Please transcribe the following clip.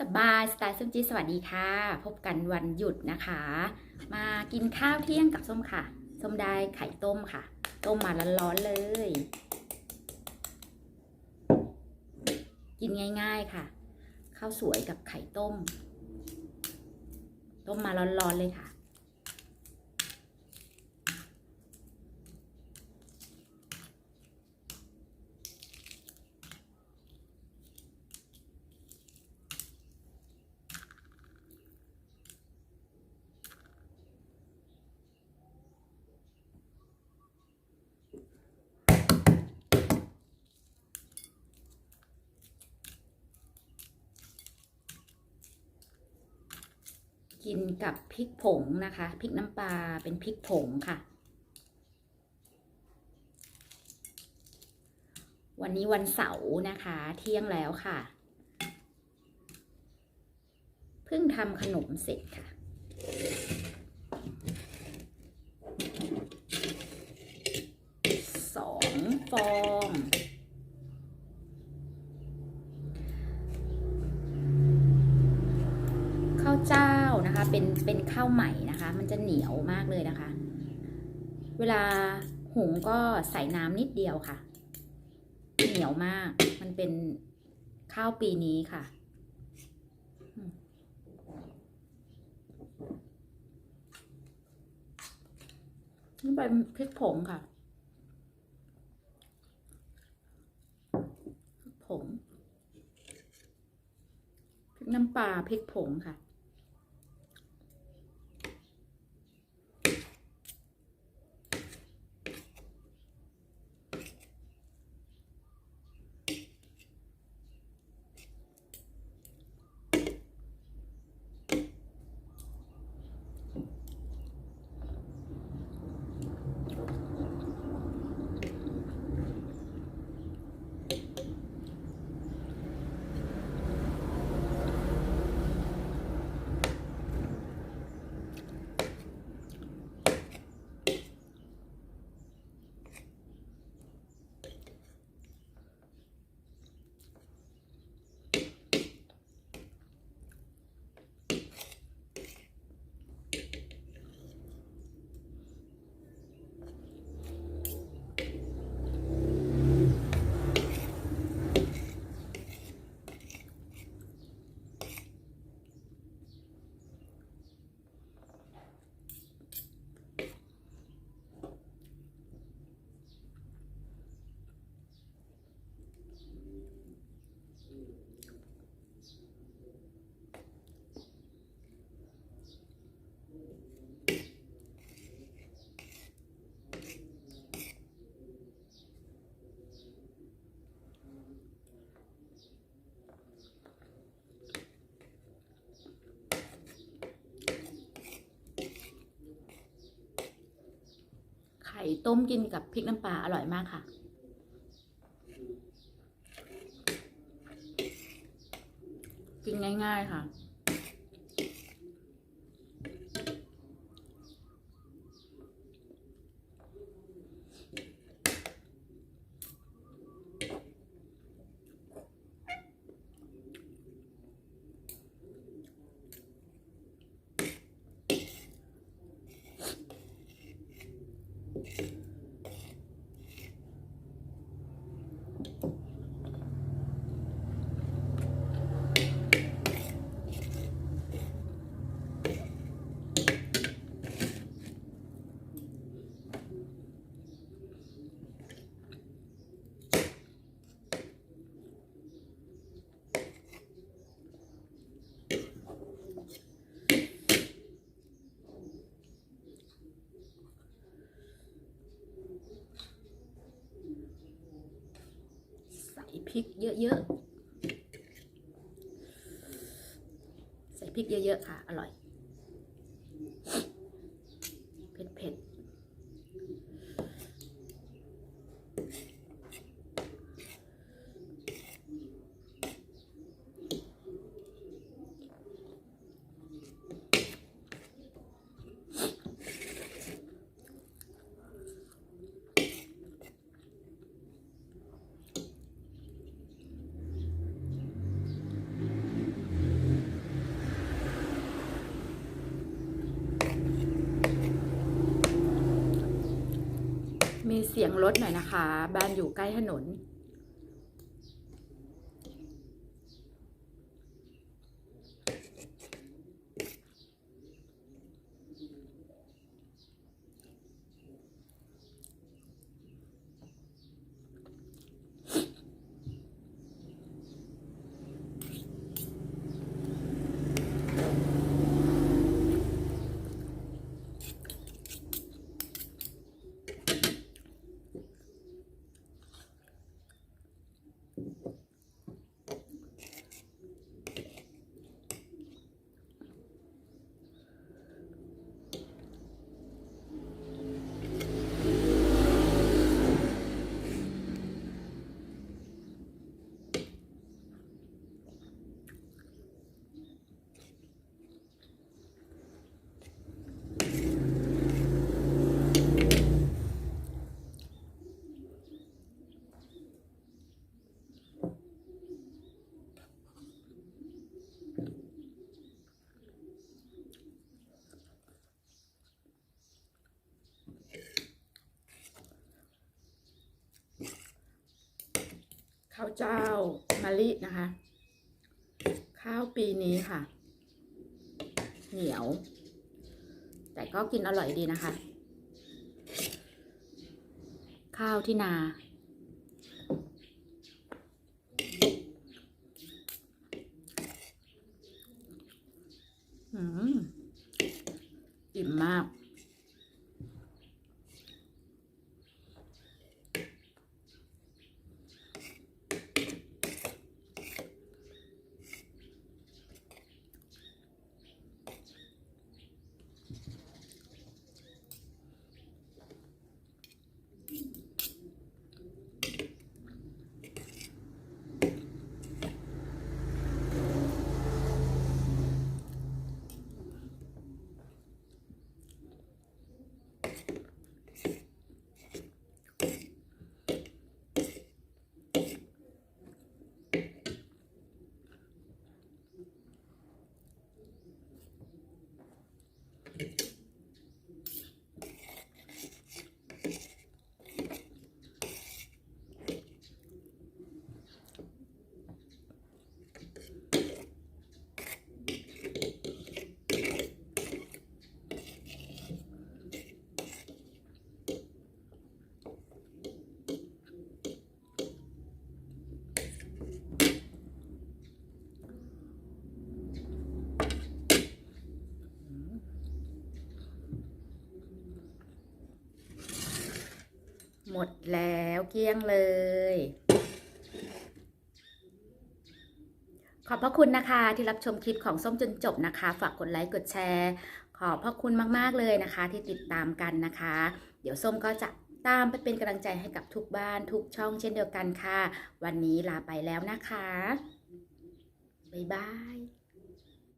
สบายสไตล์ส้มจีสวัสดีค่ะ พบกันวันหยุดนะคะ มากินข้าวเที่ยงกับส้มค่ะ ส้มได้ไข่ต้มค่ะ ต้มมาร้อนๆเลย กินง่ายๆค่ะ ข้าวสวยกับไข่ต้ม ต้มมาร้อนๆเลยค่ะ กินกับพริกผงนะคะพริกน้ำปลาเป็นพริกผงค่ะ วันนี้วันเสาร์นะคะ เที่ยงแล้วค่ะ เพิ่งทำขนมเสร็จค่ะสองฟอง ข้าวเจ้านะคะ เป็นเป็นข้าวใหม่นะคะ มันจะเหนียวมากเลยนะคะ เวลาหุงก็ใส่น้ำนิดเดียวค่ะ เหนียวมาก มันเป็นข้าวปีนี้ค่ะนี่เป็นพริกผงค่ะผงพริกน้ำปลาพริกผงค่ะ ต้มกินกับพริกน้ำปลาอร่อยมากค่ะ กินง่าย ๆค่ะ ใส่พริก เยอะๆ ใส่พริกเยอะๆค่ะ อร่อย เผ็ดๆ เสียงรถหน่อยนะคะ บ้านอยู่ใกล้ถนน ข้าวเจ้ามะลินะคะ ข้าวปีนี้ค่ะ เหนียว แต่ก็กินอร่อยดีนะคะ ข้าวที่นาอืมอิ่มมาก หมดแล้วเกลี้ยงเลย ขอบพระคุณนะคะที่รับชมคลิปของส้มจนจบนะคะ ฝากกดไลค์กดแชร์ ขอบพระคุณมากๆเลยนะคะ ที่ติดตามกันนะคะ เดี๋ยวส้มก็จะตามไปเป็นกำลังใจให้กับทุกบ้านทุกช่องเช่นเดียวกันค่ะ วันนี้ลาไปแล้วนะคะ บ๊ายบาย